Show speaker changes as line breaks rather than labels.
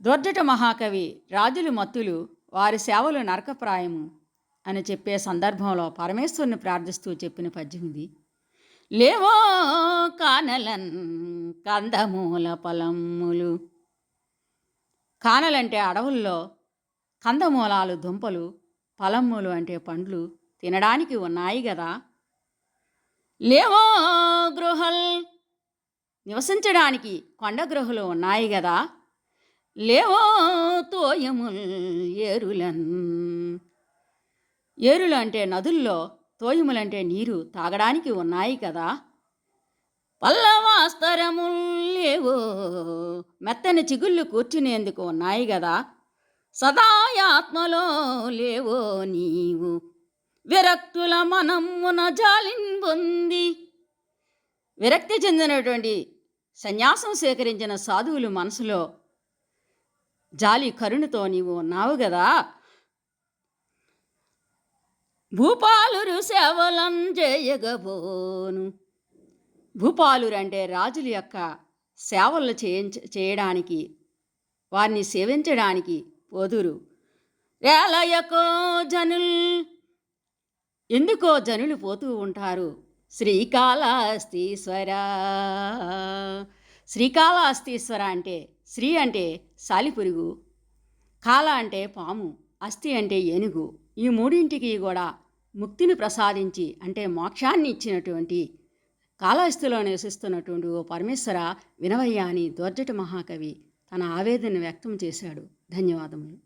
దొర్జట మహాకవి రాజులు మత్తులు వారి సేవలు నరకప్రాయము అని చెప్పే సందర్భంలో పరమేశ్వరుని ప్రార్థిస్తూ చెప్పిన పద్యం ఇది. లేవో కానలన్ కందమూల పొలములు కానలంటే అడవుల్లో కందమూలాలు దుంపలు పలమ్ములు అంటే పండ్లు తినడానికి ఉన్నాయి కదా లేవో గృహల్ నివసించడానికి కొండ గృహలు ఉన్నాయి కదా లేవో తోయముల్ ఏరులన్ ఏరులు అంటే నదుల్లో తోయములంటే నీరు తాగడానికి ఉన్నాయి కదా. పల్లవాస్తరముల్ లేవో. మెత్తని చిగుళ్ళు కూర్చునేందుకు ఉన్నాయి కదా. సదాయాత్మలో లేవో నీవు. విరక్తుల మనమ్మున జాలిన్ పొంది విరక్తి చెందినటువంటి సన్యాసం సేకరించిన సాధువులు మనసులో జాలి కరుణతో నీవు ఉన్నావు కదా భూపాలురు సేవలం చేయగబోను భూపాలురు అంటే రాజుల యొక్క సేవలు చేయించ చేయడానికి వారిని సేవించడానికి పోదురు. రేలయకో జనుల్ ఎందుకో జనులు పోతూ ఉంటారు. శ్రీకాళహస్తీశ్వర. శ్రీకాళహస్తీశ్వర అంటే శ్రీ అంటే సాలిపురుగు కాల అంటే పాము అస్థి అంటే ఏనుగు. ఈ మూడింటికి కూడా ముక్తిని ప్రసాదించి అంటే మోక్షాన్ని ఇచ్చినటువంటి కాళహస్తిలో నివసిస్తున్నటువంటి ఓ పరమేశ్వర వినవయ్య అని దోర్జటి మహాకవి తన ఆవేదన వ్యక్తం చేశాడు. ధన్యవాదములు.